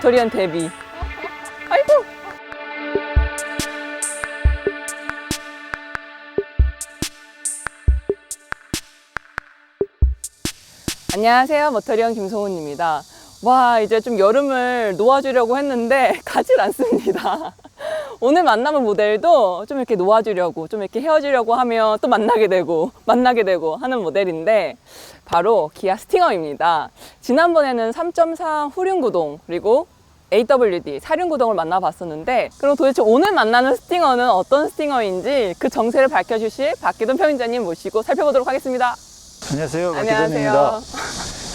오토리언 데뷔. 아이고. 안녕하세요. 모터리언 김소은입니다. 와, 이제 좀 여름을 놓아주려고 했는데 가질 않습니다. 오늘 만나본 모델도 좀 이렇게 놓아주려고, 좀 이렇게 헤어지려고 하면 또 만나게 되고, 만나게 되고 하는 모델인데, 바로 기아 스팅어입니다. 지난번에는 3.3 후륜구동, 그리고 AWD 사륜구동을 만나봤었는데, 그럼 도대체 오늘 만나는 스팅어는 어떤 스팅어인지 그 정체를 밝혀주실 박기돈 편집자님 모시고 살펴보도록 하겠습니다. 안녕하세요. 안녕하세요. 박기돈입니다.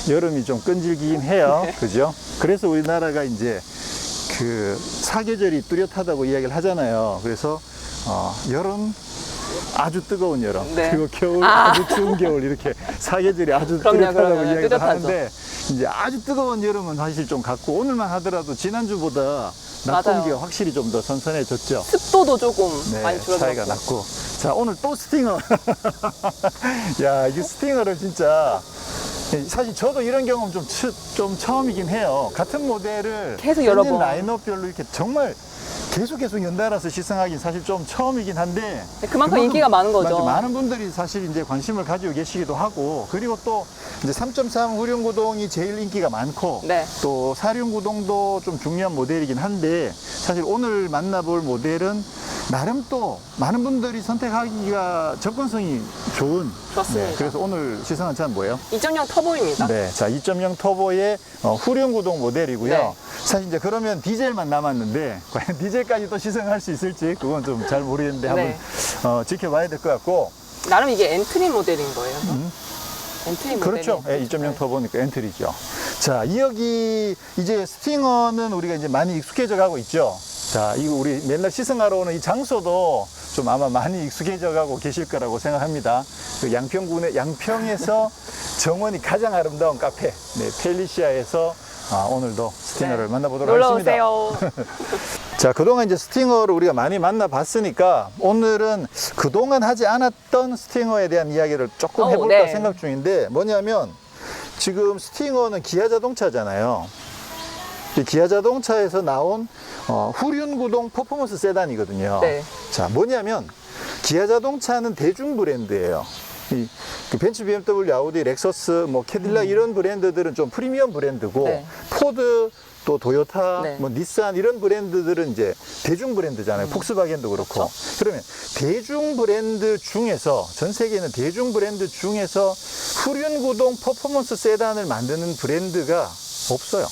여름이 좀 끈질기긴 해요. 그죠? 그래서 우리나라가 이제 그 사계절이 뚜렷하다고 이야기를 하잖아요. 그래서 어, 여름 아주 뜨거운 여름 네. 그리고 겨울 아. 아. 주 추운 겨울 이렇게 사계절이 아주 그럼요, 뚜렷하다고 그럼요. 이야기를 뚜렷하죠. 하는데 이제 아주 뜨거운 여름은 사실 좀 같고 오늘만 하더라도 지난주보다 낮 맞아요. 공기가 확실히 좀 더 선선해졌죠. 습도도 조금 네, 많이 줄어들었고. 차이가 났고. 자, 오늘 또 스팅어. 야, 이 스팅어를 진짜. 사실 저도 이런 경험 좀, 처- 좀 처음이긴 해요. 같은 모델을 계속 여러 번. 라인업별로 이렇게 정말 계속 계속 연달아서 시승하긴 사실 좀 처음이긴 한데 네, 그만큼 인기가 많은 거죠. 맞아, 많은 분들이 사실 이제 관심을 가지고 계시기도 하고 그리고 또 이제 3.3 후륜구동이 제일 인기가 많고 네. 또 사륜구동도 좀 중요한 모델이긴 한데 사실 오늘 만나볼 모델은 나름 또 많은 분들이 선택하기가 접근성이 좋은 그렇습니다. 네, 그래서 오늘 시승한 차는 뭐예요? 2.0 터보입니다. 네, 자 2.0 터보의 어, 후륜구동 모델이고요. 네. 사실 이제 그러면 디젤만 남았는데 과연 디젤 까지 또 시승할 수 있을지 그건 좀 잘 모르겠는데 한번 네. 어, 지켜봐야 될 것 같고 나름 이게 엔트리 모델인 거예요. 엔트리. 음. 그렇죠. 예, 2.0 터보니까 엔트리죠. 자, 이 여기 이제 스팅어는 우리가 이제 많이 익숙해져 가고 있죠. 자, 이거 우리 맨날 시승하러 오는 이 장소도 좀 아마 많이 익숙해져 가고 계실 거라고 생각합니다. 그 양평군의 양평에서 정원이 가장 아름다운 카페, 네, 펠리시아에서 아, 오늘도 스팅어를 네. 만나보도록 놀러 하겠습니다. 오세요. 자, 그동안 이제 스팅어를 우리가 많이 만나봤으니까 오늘은 그동안 하지 않았던 스팅어에 대한 이야기를 조금 오, 해볼까 네. 생각 중인데 뭐냐면 지금 스팅어는 기아 자동차잖아요. 이 기아 자동차에서 나온 어, 후륜 구동 퍼포먼스 세단이거든요. 네. 자, 뭐냐면 기아 자동차는 대중 브랜드예요. 이, 그 벤츠, BMW, 아우디, 렉서스, 뭐 캐딜락 이런 브랜드들은 좀 프리미엄 브랜드고 음. 네. 포드 또 도요타, 네. 뭐 닛산 이런 브랜드들은 이제 대중 음. 브랜드잖아요. 폭스바겐도 그렇고. 그렇죠. 그러면 대중 브랜드 중에서 전 세계에 있는 대중 브랜드 중에서 후륜구동 퍼포먼스 세단을 만드는 브랜드가 없어요.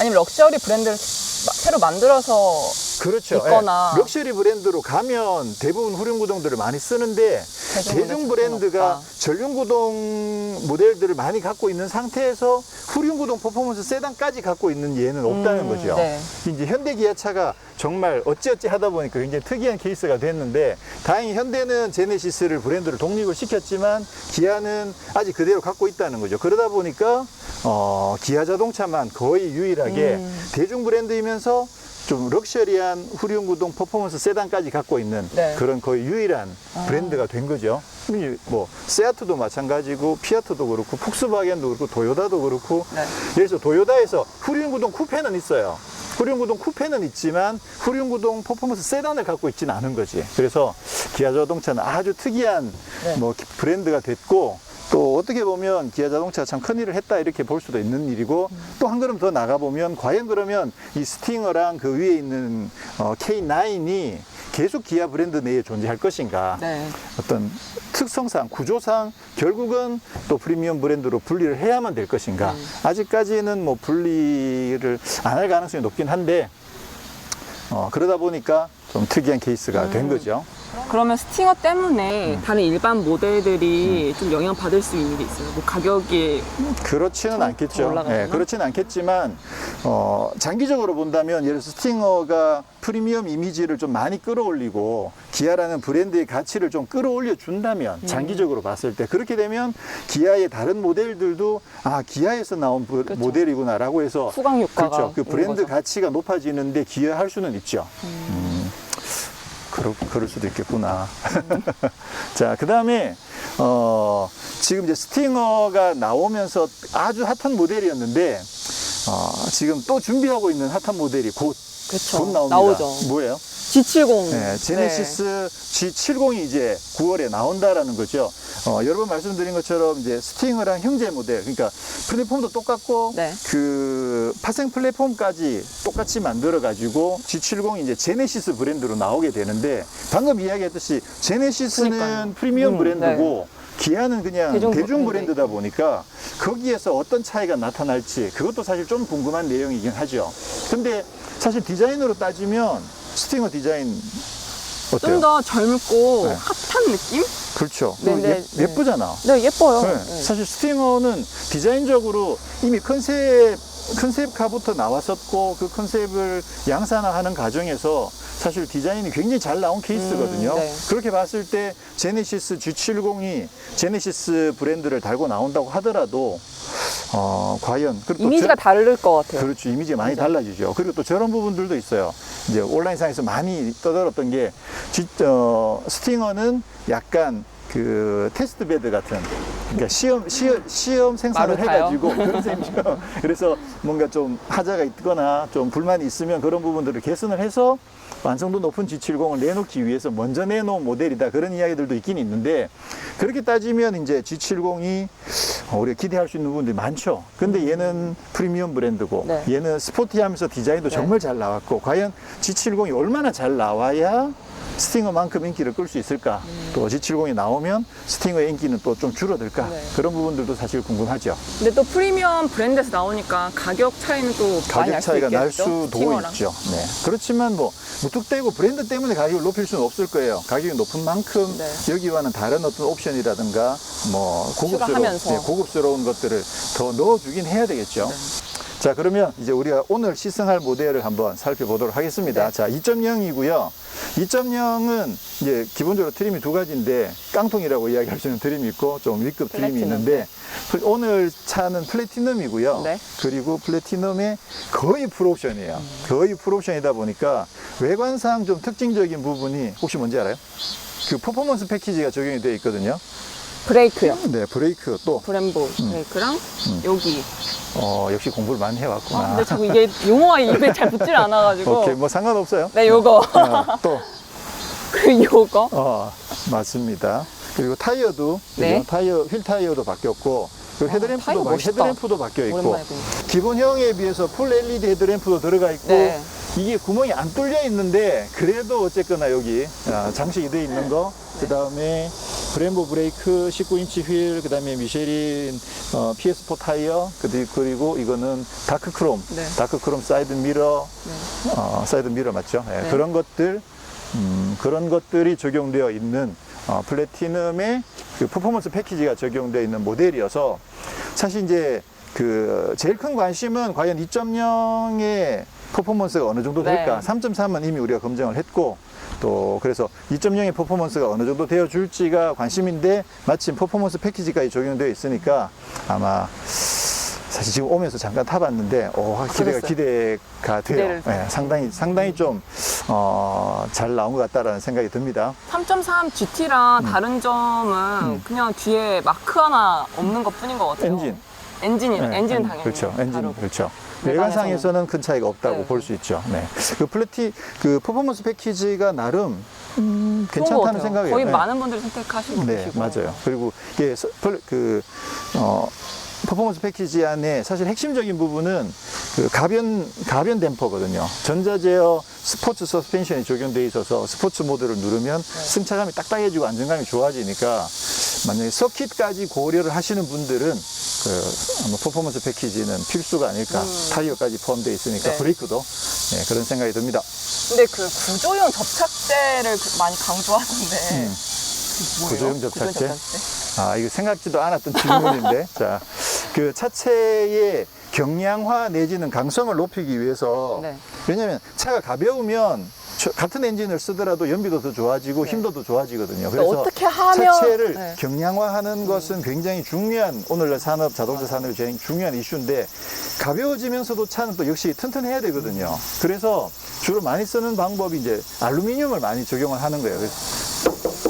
아니면 럭셔리 브랜드를 마- 새로 만들어서 그렇죠. 있거나. 예. 럭셔리 브랜드로 가면 대부분 후륜구동들을 많이 쓰는데 대중 대중 브랜드 브랜드가 전륜구동 모델들을 많이 갖고 있는 상태에서 후륜구동 퍼포먼스 세단까지 갖고 있는 예는 없다는 음, 거죠. 네. 이제 현대 기아차가 정말 어찌어찌 하다 보니까 굉장히 특이한 케이스가 됐는데 다행히 현대는 제네시스를 브랜드를 독립을 시켰지만 기아는 아직 그대로 갖고 있다는 거죠. 그러다 보니까 어, 기아 자동차만 거의 유일하게 음. 대중 브랜드이면서 좀 럭셔리한 후륜구동 퍼포먼스 세단까지 갖고 있는 네. 그런 거의 유일한 아. 브랜드가 된 거죠. 이뭐 세아트도 마찬가지고 피아트도 그렇고 폭스바겐도 그렇고 도요다도 그렇고 네. 그래서 도요다에서 후륜구동 쿠페는 있어요. 후륜구동 쿠페는 있지만 후륜구동 퍼포먼스 세단을 갖고 있지는 않은 거지. 그래서 기아 자동차는 아주 특이한 네. 뭐 기- 브랜드가 됐고 또 어떻게 보면 기아 자동차가 참 큰일을 했다 이렇게 볼 수도 있는 일이고 음. 또한 걸음 더 나가보면 과연 그러면 이 스팅어랑 그 위에 있는 어, K9이 계속 기아 브랜드 내에 존재할 것인가 네. 어떤 특성상 구조상 결국은 또 프리미엄 브랜드로 분리를 해야만 될 것인가 음. 아직까지는 뭐 분리를 안 할 가능성이 높긴 한데 어, 그러다 보니까 좀 특이한 케이스가 음. 된 거죠. 그러면 스팅어 때문에 음. 다른 일반 모델들이 좀 영향 받을 수 있는 게 있어요. 뭐 가격이 그렇지는 더 않겠죠. 올라가나? 예, 그렇지는 않겠지만 어, 장기적으로 본다면 예를 들어서 스팅어가 프리미엄 이미지를 좀 많이 끌어올리고 기아라는 브랜드의 가치를 좀 끌어올려 준다면 음. 장기적으로 봤을 때 그렇게 되면 기아의 다른 모델들도 아 기아에서 나온 브- 그렇죠. 모델이구나라고 해서 후광 효과가 그렇죠. 그 브랜드 거죠. 가치가 높아지는데 기여할 수는 있죠. 음. 그럴, 그럴 수도 있겠구나. 자, 그 다음에, 어, 지금 이제 스팅어가 나오면서 아주 핫한 모델이었는데, 어, 지금 또 준비하고 있는 핫한 모델이 곧, 그쵸. 곧 나옵니다. 나오죠. 뭐예요? G70. 네, 제네시스 G70이 이제 9월에 나온다라는 거죠. 어, 여러 번 말씀드린 것처럼 이제 스팅어랑 형제 모델, 그러니까 플랫폼도 똑같고 네. 그 파생 플랫폼까지 똑같이 만들어 가지고 G70이 이제 제네시스 브랜드로 나오게 되는데 방금 이야기했듯이 제네시스는 그러니까요. 프리미엄 음, 브랜드고 기아는 그냥 대중 대중, 브랜드. 브랜드다 보니까 거기에서 어떤 차이가 나타날지 그것도 사실 좀 궁금한 내용이긴 하죠. 근데 사실 디자인으로 따지면 스팅어 디자인 어때요? 좀 더 젊고 네. 핫한 느낌? 그렇죠. 네, 또 네, 예, 쁘잖아 네, 예뻐요. 네. 네. 사실 스팅어는 디자인적으로 이미 컨셉 컨셉카부터 나왔었고 그 컨셉을 양산화하는 과정에서 사실 디자인이 굉장히 잘 나온 케이스거든요. 음, 네. 그렇게 봤을 때 제네시스 G70이 제네시스 브랜드를 달고 나온다고 하더라도 어, 과연 그리고 또 이미지가 저- 다를 것 같아요. 그렇죠. 이미지가 많이 그죠? 달라지죠. 그리고 또 저런 부분들도 있어요. 이제 온라인상에서 많이 떠들었던 게, 지- 어, 스팅어는 약간 그 테스트 베드 같은, 그러니까 시험, 시험, 시험 생산을? 해가지고 그런 셈이죠. 그래서 뭔가 좀 하자가 있거나 좀 불만이 있으면 그런 부분들을 개선을 해서 완성도 높은 G70을 내놓기 위해서 먼저 내놓은 모델이다. 그런 이야기들도 있긴 있는데 그렇게 따지면 이제 G70이 우리가 기대할 수 있는 부분들이 많죠. 근데 얘는 프리미엄 브랜드고 네. 얘는 스포티하면서 디자인도 네. 정말 잘 나왔고 과연 G70이 얼마나 잘 나와야 스팅어만큼 인기를 끌 수 있을까? 또 G70이 나오면 스팅어의 인기는 또 좀 줄어들까? 네. 그런 부분들도 사실 궁금하죠. 근데 또 프리미엄 브랜드에서 나오니까 가격 차이는 또 많이 가격 날수 차이가 날? 수도 스팅어랑. 있죠. 네. 그렇지만 뭐 무뚝대고 브랜드 때문에 가격을 높일 수는 없을 거예요. 가격이 높은 만큼 네. 여기와는 다른 어떤 옵션이라든가 뭐 고급스러운. 네, 고급스러운 것들을 더 넣어주긴 해야 되겠죠. 네. 자 그러면 이제 우리가 오늘 시승할 모델을 한번 살펴보도록 하겠습니다. 네. 자 2.0이고요. 2.0은 이제 기본적으로 트림이 두 가지인데 깡통이라고 이야기할 수 있는 트림이 있고 좀 V급 트림이 플래티넘, 있는데 플- 오늘 차는 플래티넘이고요. 네. 그리고 플래티넘의 거의 풀옵션이에요. 거의 풀옵션이다 보니까 외관상 좀 특징적인 부분이 혹시 뭔지 알아요? 그 퍼포먼스 패키지가 적용이 되어 있거든요. 브레이크요. 네, 브레이크 또 브렘보 브레이크랑 음. 여기. 어, 역시 공부를 많이 아, 해왔구나. 근데 자꾸 이게 용어가 입에 잘 붙질 않아가지고. 오케이, 뭐 상관없어요. 네, 요거. 어, 또 그 요거. 어, 맞습니다. 그리고 타이어도 그죠? 네. 타이어 휠 타이어도 바뀌었고 그리고 아, 헤드램프도 바, 멋있다. 헤드램프도 바뀌어 있고 오랜만에 보니까. 기본형에 비해서 풀 LED 헤드램프도 들어가 있고 네. 이게 구멍이 안 뚫려 있는데 그래도 어쨌거나 여기 아, 장식이 되어 있는 거 네. 그다음에 브렘보 브레이크 19인치 휠 그 다음에 미쉐린 어, PS4 타이어 그리- 그리고 이거는 다크 크롬 네. 다크 크롬 사이드 미러 네. 어, 사이드 미러 맞죠? 예, 네. 그런 것들 음, 그런 것들이 적용되어 있는 어, 플래티넘의 그 퍼포먼스 패키지가 적용되어 있는 모델이어서 사실 이제 그 제일 큰 관심은 과연 2.0의 퍼포먼스가 어느 정도 될까? 네. 3.3은 이미 우리가 검증을 했고 또 그래서 2.0의 퍼포먼스가 어느 정도 되어 줄지가 관심인데 마침 퍼포먼스 패키지까지 적용되어 있으니까 아마 사실 지금 오면서 잠깐 타봤는데 오, 기대가 그랬어요. 기대가 돼요. 예, 상당히 상당히 좀 어, 잘 나온 것 같다라는 생각이 듭니다. 3.3 GT랑 다른 점은 음. 그냥 뒤에 마크 하나 없는 것 뿐인 것 같아요. 엔진. 엔진이, 네, 엔진은 엔- 당연히. 그렇죠. 엔진 다르고. 그렇죠. 외관상에서는 큰 차이가 없다고 네. 볼수 있죠. 네. 그 플래티 그 퍼포먼스 패키지가 나름 음, 괜찮다는. 생각이에요. 거의 네. 많은 분들이 선택하시고 네, 계시고. 맞아요. 그리고 펄- 그 어, 퍼포먼스 패키지 안에 사실 핵심적인 부분은 그 가변 가변 댐퍼거든요. 전자 제어 스포츠 서스펜션이 적용돼 있어서 스포츠 모드를 누르면 네. 승차감이 딱딱해지고 안정감이 좋아지니까 만약에 서킷까지 고려를 하시는 분들은 그 아마 퍼포먼스 패키지는 필수가 아닐까. 타이어까지 포함되어 있으니까 음. 네. 브레이크도 네, 그런 생각이 듭니다. 근데 그 구조용 접착제를 그- 많이 강조하던데. 음. 구조용 접착제? 구조용 접착제? 아, 이거 생각지도 않았던 질문인데. 자, 그 차체의 경량화 내지는 강성을 높이기 위해서 네. 왜냐면 차가 가벼우면 저- 같은 엔진을 쓰더라도 연비도 더 좋아지고 네. 힘도 더 좋아지거든요. 그러니까 그래서 어떻게 하면 차체를 네. 경량화하는 것은 굉장히 중요한 오늘날 산업 자동차 산업이 제일 중요한 이슈인데 가벼워지면서도 차는 또 역시 튼튼해야 되거든요. 그래서 주로 많이 쓰는 방법이 이제 알루미늄을 많이 적용을 하는 거예요.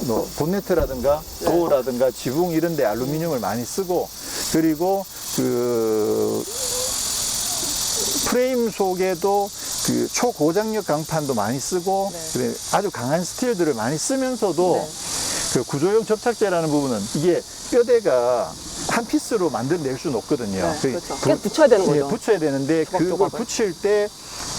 뭐 본네트라든가 네. 도어라든가 지붕 이런 데 알루미늄을 많이 쓰고 그리고 그 프레임 속에도 그 초고장력 강판도 많이 쓰고 네. 그래 아주 강한 스틸들을 많이 쓰면서도 네. 그 구조용 접착제라는 부분은 이게 뼈대가 한 피스로 만들어낼 수는 없거든요. 네, 그 그렇죠. 부- 붙여야 되는 예, 거죠. 붙여야 되는데 그걸. 붙일 때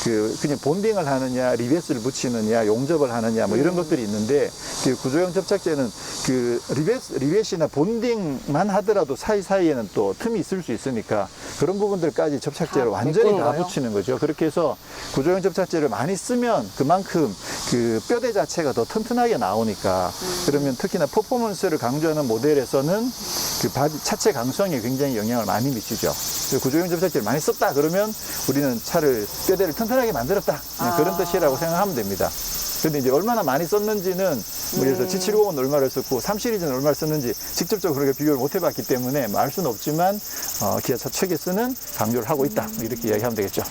그 그냥 본딩을 하느냐 리베스를 붙이느냐 용접을 하느냐 뭐 음. 이런 것들이 있는데 그 구조용 접착제는 그 리베스 리벳이나 본딩만 하더라도 사이 사이에는 또 틈이 있을 수 있으니까 그런 부분들까지 접착제를 다 완전히 메꾸는 다 거예요? 붙이는 거죠. 그렇게 해서 구조용 접착제를 많이 쓰면 그만큼 그 뼈대 자체가 더 튼튼하게 나오니까 음. 그러면 특히나 퍼포먼스를 강조하는 모델에서는 그 바디 차체 강성에 굉장히 영향을 많이 미치죠. 구조용 접착제를 많이 썼다 그러면 우리는 차를 뼈대를 튼튼 하게 만들었다 아. 그런 뜻이라고 생각하면 됩니다. 근데 이제 얼마나 많이 썼는지는 뭐 예를 들어서 음. G750은 얼마를 썼고 3 시리즈는 얼마를 썼는지 직접적으로 그렇게 비교를 못 해봤기 때문에 뭐 알 수는 없지만 어, 기아차 측에서는 강조를 하고 있다 뭐 이렇게 이야기하면 되겠죠.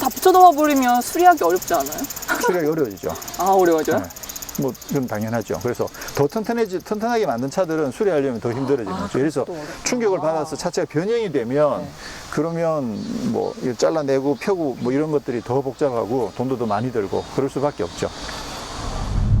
다 붙여넣어 버리면 수리하기 어렵지 않아요? 수리하기 어려워지죠. 아 어려워져요? 네. 뭐 그건 당연하죠. 그래서 더 튼튼해지 튼튼하게 만든 차들은 수리하려면 더 힘들어지는 아, 거죠. 그래서. 충격을 받아서 차체가 변형이 되면 네. 그러면 뭐 이거 잘라내고 펴고 뭐 이런 것들이 더 복잡하고 돈도 더 많이 들고 그럴 수밖에 없죠.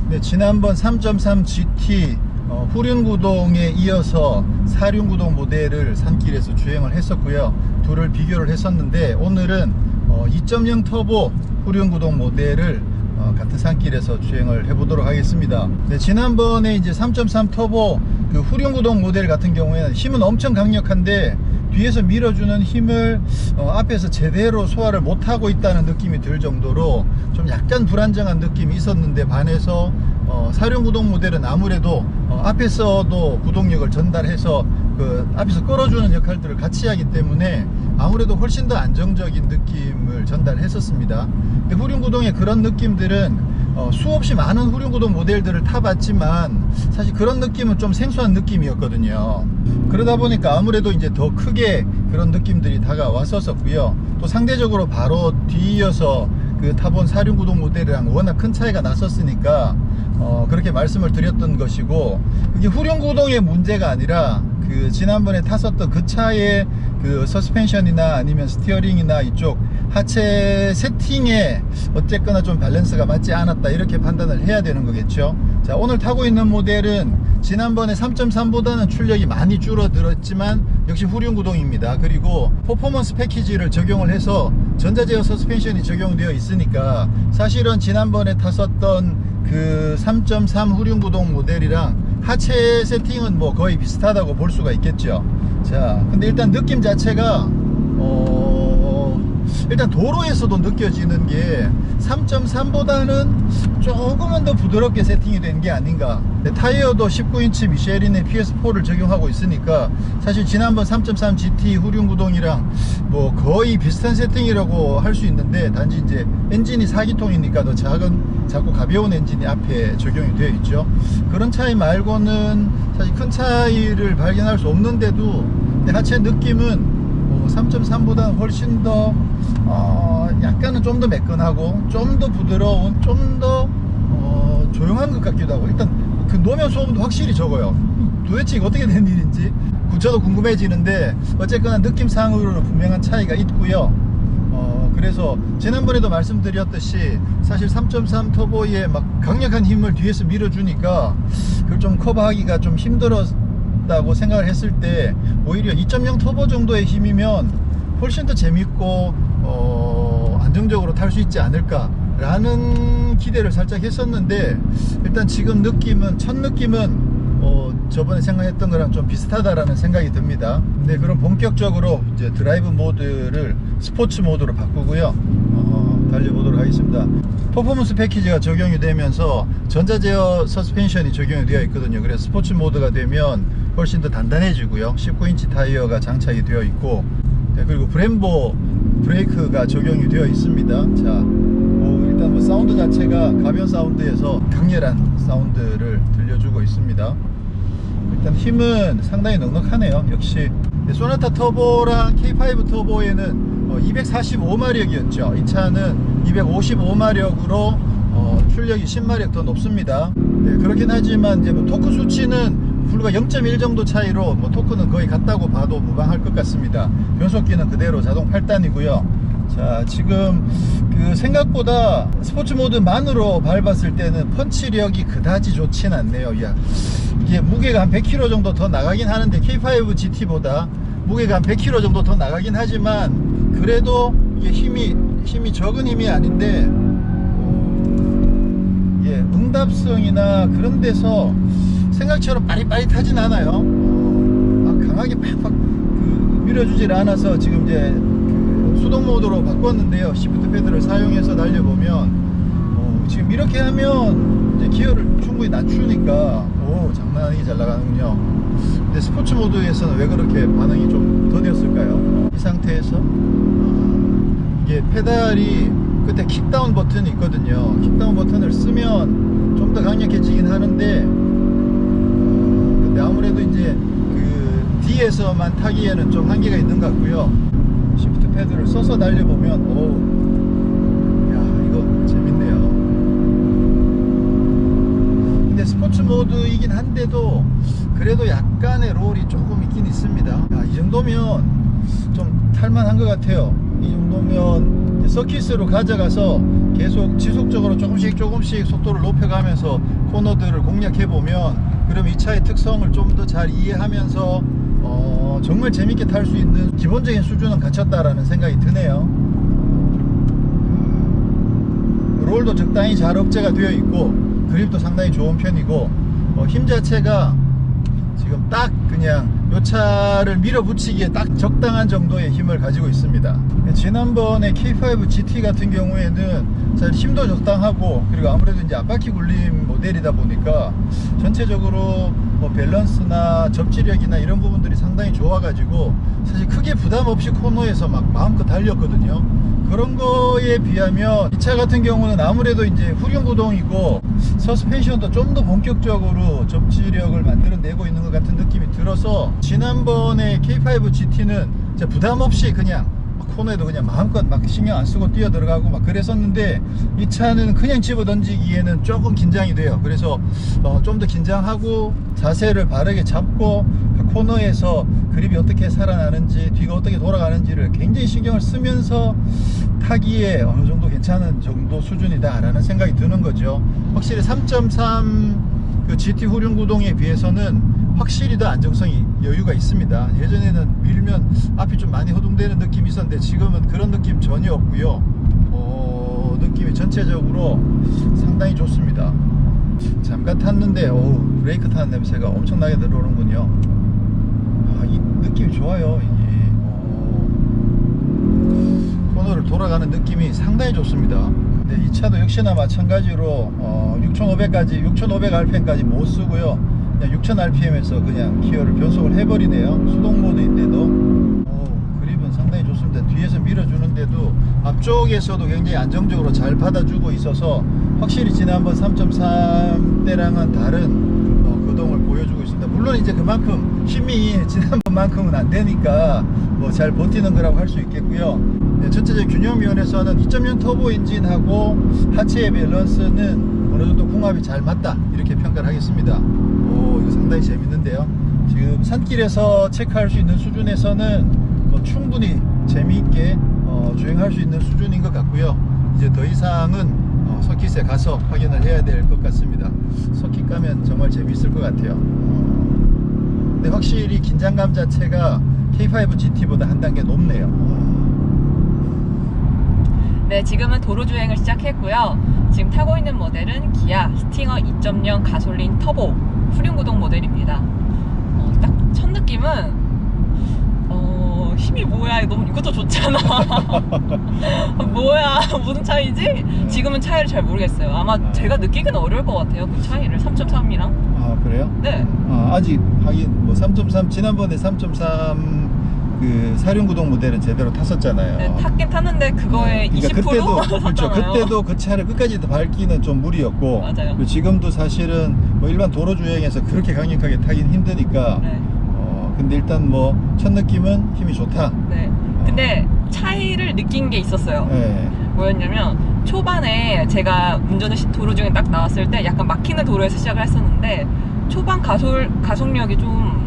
네, 지난번 3.3 GT 어, 후륜구동에 이어서 사륜구동 모델을 산길에서 주행을 했었고요. 둘을 비교를 했었는데 오늘은 어, 2.0 터보 후륜구동 모델을 어, 같은 산길에서 주행을 해보도록 하겠습니다. 네, 지난번에 이제 3.3 터보 그 후륜구동 모델 같은 경우에는 힘은 엄청 강력한데 뒤에서 밀어주는 힘을 어, 앞에서 제대로 소화를 못하고 있다는 느낌이 들 정도로 좀 약간 불안정한 느낌이 있었는데 반해서 어, 사륜구동 모델은 아무래도 어, 앞에서도 구동력을 전달해서 그 앞에서 끌어주는 역할들을 같이 하기 때문에 아무래도 훨씬 더 안정적인 느낌을 전달했었습니다. 근데 후륜구동의 그런 느낌들은 어, 수없이 많은 후륜구동 모델들을 타봤지만 사실 그런 느낌은 좀 생소한 느낌이었거든요. 그러다 보니까 아무래도 이제 더 크게 그런 느낌들이 다가왔었었고요. 또 상대적으로 바로 뒤이어서 그 타본 사륜구동 모델이랑 워낙 큰 차이가 났었으니까 어, 그렇게 말씀을 드렸던 것이고 그게 후륜구동의 문제가 아니라 그 지난번에 탔었던 그 차의 그 서스펜션이나 아니면 스티어링이나 이쪽 하체 세팅에 어쨌거나 좀 밸런스가 맞지 않았다 이렇게 판단을 해야 되는 거겠죠. 자 오늘 타고 있는 모델은 지난번에 3.3보다는 출력이 많이 줄어들었지만 역시 후륜 구동입니다. 그리고 퍼포먼스 패키지를 적용을 해서 전자제어 서스펜션이 적용되어 있으니까 사실은 지난번에 탔었던 그 3.3 후륜 구동 모델이랑 하체 세팅은 뭐 거의 비슷하다고 볼 수가 있겠죠. 자 근데 일단 느낌 자체가 어 일단 도로에서도 느껴지는 게 3.3보다는 조금은 더 부드럽게 세팅이 된 게 아닌가. 타이어도 19인치 미쉐린의 PS4를 적용하고 있으니까 사실 지난번 3.3 GT 후륜 구동이랑 뭐 거의 비슷한 세팅이라고 할 수 있는데 단지 이제 엔진이 4기통이니까 더 작은 작고 가벼운 엔진이 앞에 적용이 되어 있죠. 그런 차이 말고는 사실 큰 차이를 발견할 수 없는데도 하체 느낌은 3.3보다는 훨씬 더 어, 약간은 좀 더 매끈하고 좀 더 부드러운 좀더 어, 조용한 것 같기도 하고. 일단 그 노면 소음도 확실히 적어요. 도대체 이거 어떻게 된 일인지 저도 궁금해지는데 어쨌거나 느낌상으로는 분명한 차이가 있고요. 어, 그래서 지난번에도 말씀드렸듯이 사실 3.3 터보의 막 강력한 힘을 뒤에서 밀어주니까 그걸 좀 커버하기가 좀 힘들었다고 생각을 했을 때 오히려 2.0 터보 정도의 힘이면 훨씬 더 재밌고 어, 안정적으로 탈 수 있지 않을까 라는 기대를 살짝 했었는데 일단 지금 느낌은 첫 느낌은 어, 저번에 생각했던 거랑 좀 비슷하다라는 생각이 듭니다. 네, 그럼 본격적으로 이제 드라이브 모드를 스포츠 모드로 바꾸고요. 어, 달려보도록 하겠습니다. 퍼포먼스 패키지가 적용이 되면서 전자제어 서스펜션이 적용이 되어 있거든요. 그래서 스포츠 모드가 되면 훨씬 더 단단해지고요. 19인치 타이어가 장착이 되어 있고 네, 그리고 브렘보 브레이크가 적용이 되어 있습니다. 자, 뭐 일단 뭐뭐 사운드 자체가 가변 사운드에서 강렬한 사운드를 들려주고 있습니다. 일단 힘은 상당히 넉넉하네요. 역시 네, 소나타 터보랑 K5 터보에는 245마력이었죠. 이 차는 255마력으로 출력이 10마력 더 높습니다. 네, 그렇긴 하지만 이제 뭐 토크 수치는 불과 0.1 정도 차이로 뭐 토크는 거의 같다고 봐도 무방할 것 같습니다. 변속기는 그대로 자동 8단이고요. 자, 지금 그 생각보다 스포츠 모드만으로 밟았을 때는 펀치력이 그다지 좋진 않네요. 야, 이게 무게가 한 100kg 정도 더 나가긴 하는데 K5 GT보다 무게가 한 100kg 정도 더 나가긴 하지만 그래도 이게 힘이 힘이 적은 힘이 아닌데 어, 예, 응답성이나 그런 데서 생각처럼 빠릿빠릿하진 않아요. 어, 아, 강하게 팍팍 그 밀어주질 않아서 지금 이제 그 수동 모드로 바꿨는데요. 시프트 패드를 사용해서 달려보면 어, 지금 이렇게 하면 이제 기어를 충분히 낮추니까 오 장난 아니게 잘 나가는군요. 근데 스포츠 모드에서는 왜 그렇게 반응이 좀 더뎠을까요? 이 상태에서 아, 이게 페달이 끝에 킥다운 버튼이 있거든요. 킥다운 버튼을 쓰면 좀 더 강력해지긴 하는데 아무래도 이제 그 D에서만 타기에는 좀 한계가 있는 것 같고요. 시프트 패드를 써서 달려보면 오, 야 이거 재밌네요. 근데 스포츠 모드이긴 한데도 그래도 약간의 롤이 조금 있긴 있습니다. 야, 이 정도면 좀 탈만한 것 같아요. 이 정도면 서킷으로 가져가서 계속 지속적으로 조금씩 조금씩 속도를 높여가면서 코너들을 공략해 보면 그럼 이 차의 특성을 좀 더 잘 이해하면서 어, 정말 재밌게 탈 수 있는 기본적인 수준은 갖췄다라는 생각이 드네요. 롤도 적당히 잘 억제가 되어 있고 그립도 상당히 좋은 편이고 어, 힘 자체가 지금 딱 그냥 요 차를 밀어붙이기에 딱 적당한 정도의 힘을 가지고 있습니다. 지난번에 K5 GT 같은 경우에는 잘 힘도 적당하고 그리고 아무래도 이제 앞바퀴 굴림 모델이다 보니까 전체적으로 뭐 밸런스나 접지력이나 이런 부분들이 상당히 좋아가지고 사실 크게 부담 없이 코너에서 막 마음껏 달렸거든요. 그런 거에 비하면 이 차 같은 경우는 아무래도 이제 후륜 구동이고 서스펜션도 좀 더 본격적으로 접지력을 만들어내고 있는 것 같은 느낌이 들어서 지난번에 K5 GT는 부담 없이 그냥 막 코너에도 그냥 마음껏 막 신경 안 쓰고 뛰어 들어가고 막 그랬었는데 이 차는 그냥 집어 던지기에는 조금 긴장이 돼요. 그래서 어, 좀 더 긴장하고 자세를 바르게 잡고 그 코너에서 그립이 어떻게 살아나는지 뒤가 어떻게 돌아가는지를 굉장히 신경을 쓰면서 타기에 어느 정도 괜찮은 정도 수준이다 라는 생각이 드는 거죠. 확실히 3.3 그 GT 후륜 구동에 비해서는 확실히 더 안정성이 여유가 있습니다. 예전에는 밀면 앞이 좀 많이 허둥대는 느낌이 있었는데 지금은 그런 느낌 전혀 없고요. 어, 느낌이 전체적으로 상당히 좋습니다. 잠깐 탔는데 오, 브레이크 타는 냄새가 엄청나게 들어오는군요. 아, 이 느낌이 좋아요. 이게 어, 코너를 돌아가는 느낌이 상당히 좋습니다. 네, 이 차도 역시나 마찬가지로 어, 6,500까지 6,500rpm까지 못 쓰고요. 그냥 6,000rpm에서 그냥 기어를 변속을 해버리네요. 수동 모드인데도 오, 그립은 상당히 좋습니다. 뒤에서 밀어주는데도 앞쪽에서도 굉장히 안정적으로 잘 받아주고 있어서 확실히 지난번 3.3 때랑은 다른 어, 거동을 보여주고 있습니다. 물론 이제 그만큼 힘이 지난번만큼은 안 되니까 뭐 잘 버티는 거라고 할 수 있겠고요. 네, 전체적 균형 면에서는 2.0 터보 엔진하고 하체의 밸런스는 궁합이 잘 맞다 이렇게 평가를 하겠습니다. 오 이거 상당히 재밌는데요. 지금 산길에서 체크할 수 있는 수준에서는 뭐 충분히 재미있게 어, 주행할 수 있는 수준인 것 같고요. 이제 더 이상은 어, 서킷에 가서 확인을 해야 될 것 같습니다. 서킷 가면 정말 재미있을 것 같아요. 어, 근데 확실히 긴장감 자체가 K5 GT보다 한 단계 높네요. 네, 지금은 도로 주행을 시작했고요. 지금 타고 있는 모델은 기아 스팅어 2.0 가솔린 터보 후륜 구동 모델입니다. 어, 딱첫 느낌은 어, 힘이 뭐야? 너무 이것도 좋잖아. 뭐야? 무슨 차이지? 지금은 차이를 잘 모르겠어요. 아마 제가 느끼기는 어려울 것 같아요. 그 차이를 3.3이랑. 아 그래요? 네. 아, 아직 하긴 뭐 3.3 지난번에 3.3 그 사륜구동 모델은 제대로 탔었잖아요. 네, 탔긴 탔는데 그거의 그러니까 20% 그때도 그렇죠. 그때도 그 차를 끝까지 밟기는 좀 무리였고 맞아요. 그리고 지금도 사실은 뭐 일반 도로 주행에서 그렇게 강력하게 타긴 힘드니까 네. 어 근데 일단 뭐 첫 느낌은 힘이 좋다. 네. 근데 차이를 느낀 게 있었어요. 네. 뭐였냐면 초반에 제가 운전을 시- 도로 중에 딱 나왔을 때 약간 막히는 도로에서 시작을 했었는데 초반 가솔 가속력이 좀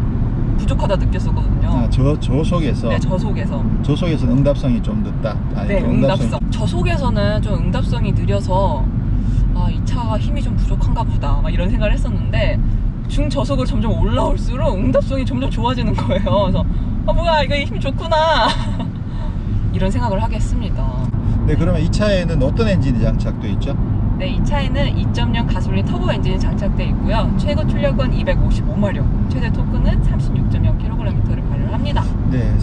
부족하다 느꼈었거든요. 아, 저 저 속에서 네, 저 속에서. 저 속에서 응답성이 좀 늦다. 아니, 네, 좀 응답성. 저 속에서는 좀 응답성이 느려서 아, 이 차가 힘이 좀 부족한가 보다. 막 이런 생각을 했었는데 중저속으로 점점 올라올수록 응답성이 점점 좋아지는 거예요. 그래서 아, 뭐야, 이거 힘 좋구나. 이런 생각을 하게 했습니다. 네, 그러면 이 차에는 어떤 엔진이 장착돼 있죠? 네, 이 차에는 2.0 가솔린 터보 엔진이 장착되어 있고요. 최고 출력은 255마력, 최대 토크는 36.0kgm를 발휘합니다. 네,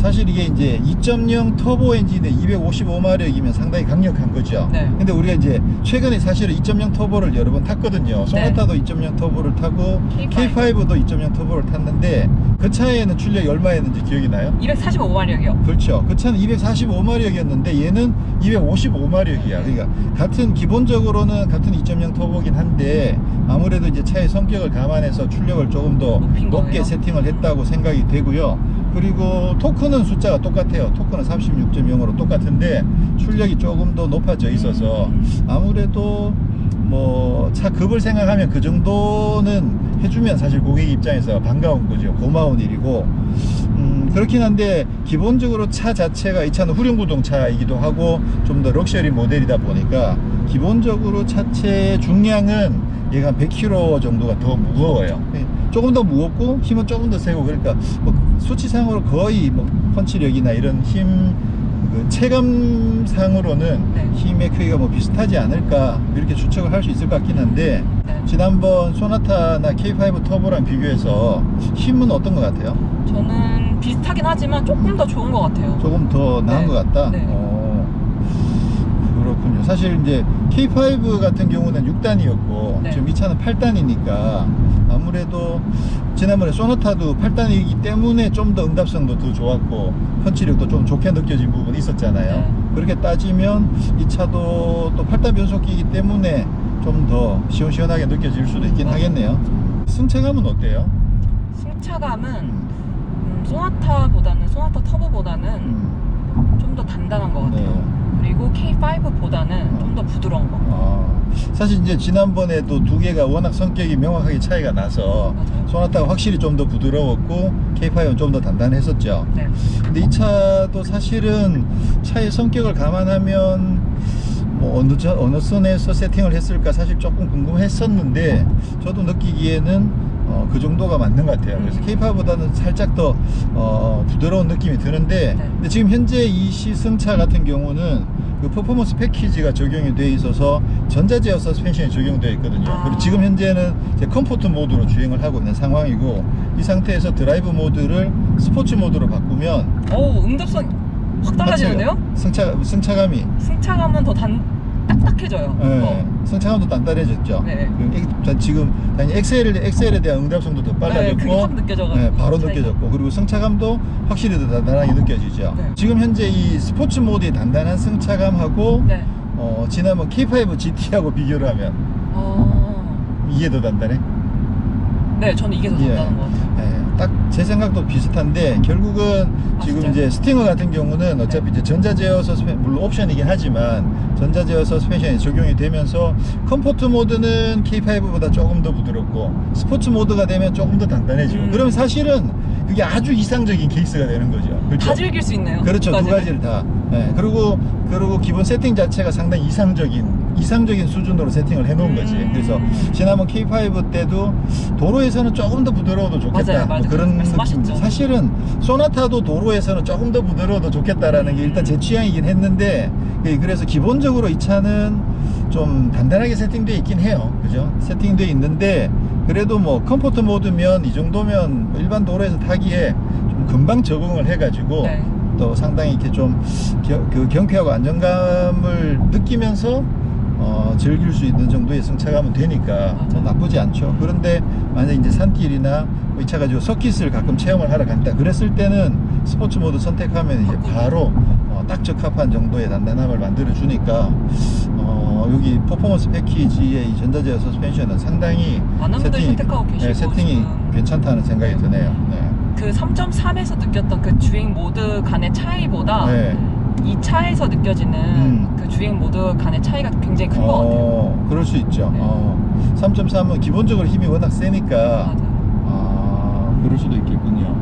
사실 이게 이제 2.0 터보 엔진에 255마력이면 상당히 강력한 거죠. 네. 근데 우리가 이제 최근에 사실은 2.0 터보를 여러 번 탔거든요. 소나타도 2.0 터보를 타고 K5. K5 도 2.0 터보를 탔는데 그 차에는 출력이 얼마였는지 기억이 나요? 245마력이요. 그렇죠. 그 차는 245마력이었는데 얘는 255마력이야. 그러니까 같은 기본적으로는 같은 2.0 터보긴 한데 아무래도 이제 차의 성격을 감안해서 출력을 조금 더 높게 거예요? 세팅을 했다고 생각이 되고요. 그리고 토크는 숫자가 똑같아요. 토크는 36.0으로 똑같은데 출력이 조금 더 높아져 있어서 음. 아무래도 뭐 차 급을 생각하면 그 정도는 해주면 사실 고객 입장에서 반가운 거죠. 고마운 일이고 음, 그렇긴 한데 기본적으로 차 자체가 이 차는 후륜구동 차이기도 하고 좀 더 럭셔리 모델이다 보니까 기본적으로 차체 중량은 얘가 한 100kg 정도가 더 무거워요. 예, 조금 더 무겁고 힘은 조금 더 세고 그러니까 뭐 수치상으로 거의 뭐 펀치력이나 이런 힘 그 체감상으로는 네. 힘의 크기가 뭐 비슷하지 않을까 이렇게 추측을 할 수 있을 것 같긴 한데 네. 지난번 소나타나 K5 터보랑 비교해서 힘은 어떤 것 같아요? 저는 비슷하긴 하지만 조금 더 좋은 것 같아요. 조금 더 나은 네. 것 같다? 네. 어, 그렇군요. 사실 이제 K5 같은 경우는 6단이었고 네. 지금 이 차는 8단이니까 아무래도 지난번에 소나타도 8단이기 때문에 좀 더 응답성도 더 좋았고 펀치력도 좀 좋게 느껴진 부분이 있었잖아요. 네. 그렇게 따지면 이 차도 또 8단 변속기이기 때문에 좀 더 시원시원하게 느껴질 수도 있긴 맞아요. 하겠네요. 승차감은 어때요? 승차감은 음, 음, 소나타보다는 소나타 터보보다는 음, 좀더 단단한 것 같아요. 네. 그리고 K5보다는 좀더 부드러운 것 같아요. 어, 사실 이제 지난번에도 두 개가 워낙 성격이 명확하게 차이가 나서 맞아요. 소나타가 확실히 좀 더 부드러웠고 K5는 좀 더 단단했었죠. 네. 근데 이 차도 사실은 차의 성격을 감안하면 뭐 어느 저, 어느 선에서 세팅을 했을까 사실 조금 궁금했었는데 저도 느끼기에는 어, 그 정도가 맞는 것 같아요. 그래서 음. K5보다는 살짝 더 어, 부드러운 느낌이 드는데 네. 근데 지금 현재 이 시승차 같은 경우는 그 퍼포먼스 패키지가 적용이 돼 있어서 전자제어 서스펜션이 적용되어 있거든요. 아. 그리고 지금 현재는 컴포트 모드로 주행을 하고 있는 상황이고 이 상태에서 드라이브 모드를 스포츠 모드로 바꾸면 오, 응답성 확 달라지는데요? 승차 승차감이 승차감은 더 단, 딱딱해져요. 예, 어. 승차감도 단단해졌죠. 네. 자, 지금 당연히 엑셀에 엑셀에 대한 응답성도 더 네, 빨라졌고 확 느껴져가지고. 네, 바로 차이가. 느껴졌고 그리고 승차감도 확실히 더 단단하게 느껴지죠. 네. 지금 현재 이 스포츠 모드의 단단한 승차감하고 네. 어, 지난번 K5 GT하고 비교를 하면 어... 이게 더 단단해? 네, 저는 이게 더 예. 단단한 것 같아요. 예, 딱 제 생각도 비슷한데 결국은 아, 지금 진짜요? 이제 스팅어 같은 경우는 어차피 이제 전자제어 서스펜 물론 옵션이긴 하지만 전자제어 서스펜션이 적용이 되면서 컴포트 모드는 K5보다 조금 더 부드럽고 스포츠 모드가 되면 조금 더 단단해지고 음. 그러면 사실은 그게 아주 이상적인 케이스가 되는 거죠. 그렇죠? 다 즐길 수 있네요. 그렇죠. 두 가지를. 가지를 다. 예, 그리고 그리고 기본 세팅 자체가 상당히 이상적인 이상적인 수준으로 세팅을 해놓은 음. 거지. 그래서 지난번 K5 때도 도로에서는 조금 더 부드러워도 좋겠다. 맞아요, 뭐 맞아요. 그런 말씀하셨죠. 느낌. 사실은 소나타도 도로에서는 조금 더 부드러워도 좋겠다라는 게 일단 제 취향이긴 했는데 예, 그래서 기본적으로 이 차는 좀 단단하게 세팅되어 있긴 해요. 그죠? 세팅되어 있는데 그래도 뭐 컴포트 모드면 이 정도면 뭐 일반 도로에서 타기에 좀 금방 적응을 해가지고 네. 또 상당히 이렇게 좀 겨- 그 경쾌하고 안정감을 느끼면서 어, 즐길 수 있는 정도의 승차감은 되니까 뭐 맞아요. 나쁘지 않죠. 그런데 만약 이제 산길이나 뭐이 차 가 지고 서킷을 가끔 체험을 하러 간다 그랬을 때는 스포츠 모드 선택하면 이제 바로 어, 딱 적합한 정도의 단단함을 만들어 주니까 어, 여기 퍼포먼스 패키지의 이 전자제어 서스펜션은 상당히 많은 분들이 선택하고 계시고 네, 세팅이. 괜찮다는 생각이 드네요. 네. 그 3.3에서 느꼈던 그 주행 모드 간의 차이보다 네. 이 차에서 느껴지는 음. 그 주행 모드 간의 차이가 굉장히 큰것 같아요. 어, 그럴 수 있죠. 네. 어, 3.3은 기본적으로 힘이 워낙 세니까 맞아요. 아, 그럴 수도 있겠군요.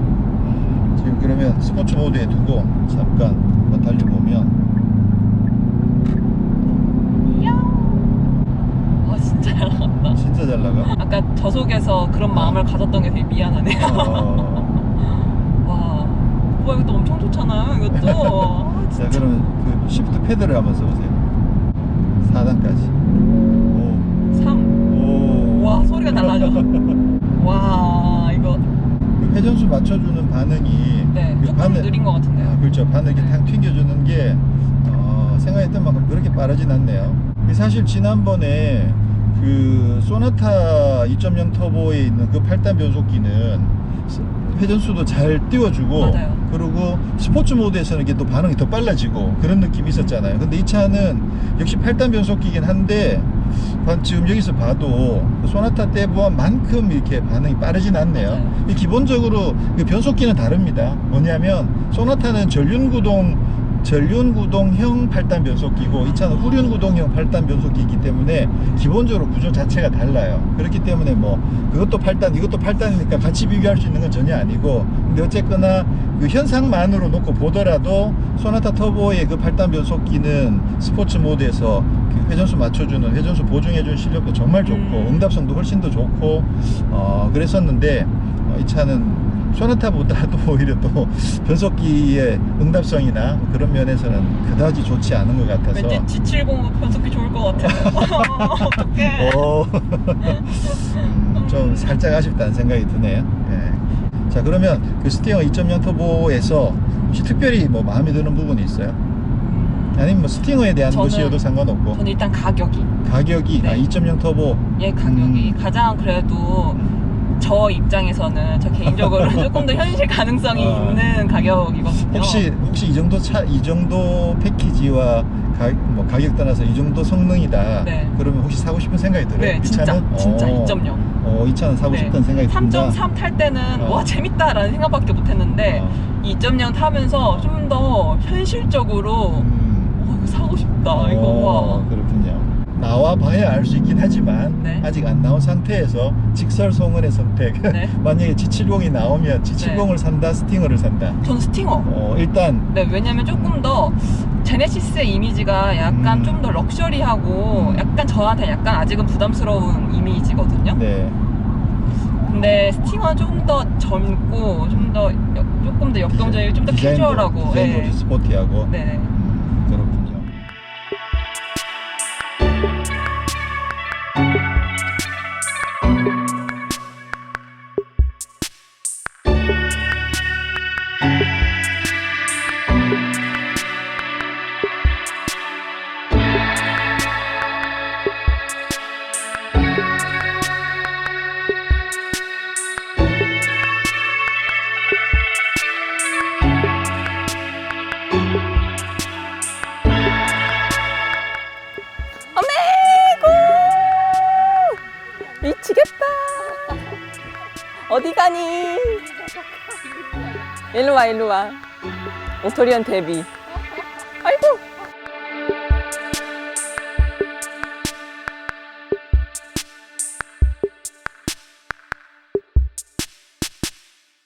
지금 그러면 스포츠 모드에 두고 잠깐 한번 달려보면 와 진짜 잘 나갔다. 진짜 잘 나가. 아까 저속에서 그런 마음을 가졌던 게 되게 미안하네요. 어, 와, 와 이것도 엄청 좋잖아요. 이것도. 아, 자. 그러면 그 시프트 패드를 한번 써보세요. 4단까지. 3. 오. 오. 와 소리가 달라져. 와 이거 그 회전수 맞춰주는 반응이 네 그 조금 바늘- 느린 것 같은데요. 아, 그렇죠. 바늘 이렇게 탕 튕겨주는 게 어, 생각했던 만큼 그렇게 빠르진 않네요. 이 사실 지난번에 그 소나타 2.0 터보에 있는 그 8단 변속기는 회전수도 잘 띄워주고 맞아요. 그리고 스포츠 모드에서는 이게 또 반응이 더 빨라지고 그런 느낌이 있었잖아요. 근데 이 차는 역시 8단 변속기긴 한데 반- 지금 여기서 봐도 그 소나타 때보만큼 이렇게 반응이 빠르진 않네요. 이 기본적으로 그 변속기는 다릅니다. 뭐냐면 소나타는 전륜구동 전륜구동형 8단 변속기고 이 차는 후륜구동형 8단 변속기이기 때문에 기본적으로 구조 자체가 달라요. 그렇기 때문에 뭐 그것도 8단 이것도 8단이니까 같이 비교할 수 있는 건 전혀 아니고 근데 어쨌거나 그 현상만으로 놓고 보더라도 소나타 터보의 그 8단 변속기는 스포츠 모드에서 그 회전수 맞춰주는 회전수 보증해주는 실력도 정말 좋고 음. 응답성도 훨씬 더 좋고 어 그랬었는데 어, 이 차는 소나타보다도 오히려 또 변속기의 응답성이나 그런 면에서는 그다지 좋지 않은 것 같아서 왠지 G70 변속기 좋을 것 같아요. 어떡해. 어, 음, 좀 살짝 아쉽다는 생각이 드네요. 예. 자 그러면 그 스티어 2.0 터보에서 혹시 특별히 뭐 마음에 드는 부분이 있어요? 아니면 뭐 스팅어에 대한 저는- 것이어도 상관없고 저는 일단 가격이 가격이 네. 아, 2.0 터보 얘 가격이 음. 가장 그래도 저 입장에서는 저 개인적으로 조금 더 현실 가능성이 어. 있는 가격이거든요. 혹시 혹시 이 정도 차 이 정도 패키지와 가, 뭐 가격 떠나서 이 정도 성능이다. 네. 그러면 혹시 사고 싶은 생각이 들어요? 네, 이 진짜 차는? 진짜 어, 2.0. 어, 이 차는 사고 네. 싶다는 생각이 든다. 3.3 탈 때는 어. 와 재밌다라는 생각밖에 못했는데 어. 2.0 타면서 좀 더 현실적으로 음. 와 이거 사고 싶다 어, 이거 와 그렇군요. 나와 봐야 알 수 있긴 하지만 네. 아직 안 나온 상태에서 직설송은의 선택. 네. 만약에 G70이 나오면 G70을 산다, 스팅어를 산다. 전 스팅어 어, 일단 네 왜냐면 조금 더 제네시스의 이미지가 약간 음. 좀더 럭셔리하고 음. 약간 저한테 약간 아직은 부담스러운 이미지거든요 네. 근데 스팅어는 좀더 젊고 좀 더 조금 더 역동적이고 좀더 캐주얼하고 디자인도 네. 좀 스포티하고. 네. 일로 와. 오토리언 데뷔